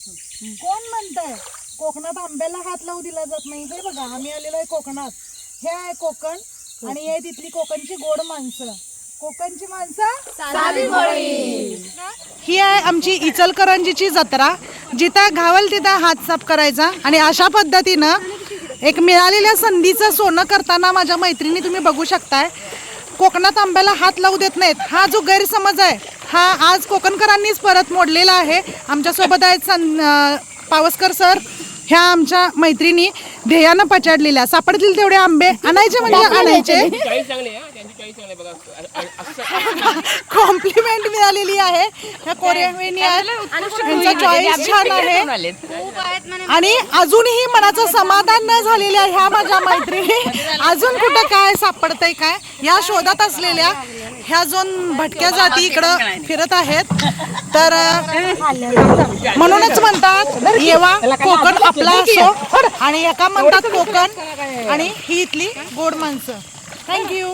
कोण म्हणतंय? कोकणात आंब्याला हात लावू दिला जात नाही. हे बघा आम्ही आलेलो आहे कोकणात. हे आहे कोकण आणि हे तिथली कोकणची गोड माणसं. कोकणची माणसं ही आहे आमची इचलकरंजीची जत्रा. जिथं घावल तिथं हात साफ करायचा आणि अशा पद्धतीनं एक मिळालेल्या संधीचं सोनं करताना माझ्या मैत्रिणी तुम्ही बघू शकताय. कोकणात आंब्याला हात लावू देत नाहीत. हा जो गैरसमज आहे हा आज कोकणकरांनीच परत मोडलेला आहे. आमच्यासोबत आहेत सं पावसकर सर ह्या आमच्या मैत्रिणी. ध्येयानं पछाडलेल्या सापडतील तेवढे आंबे आणायचे म्हणजे आणायचे. चाळीस चांगले आहे, हा. त्यांची चाळीस चांगले बघा. अ- अ- असं कॉम्प्लिमेंट मिळालेली आहे ह्या कोरियन यांचा चॉईस छान आहे. आणि अजूनही मनाचं समाधान न झालेल्या ह्या माझ्या मैत्रिणी अजून कुठं काय सापडतंय काय या शोधात असलेल्या ह्या दोन भटक्या जाती इकडं फिरत आहेत. तर अं, म्हणूनच म्हणतात येवा कोकण आपला असो आणि एका म्हणतात कोकण आणि ही इथली गोड माणसं. थँक्यू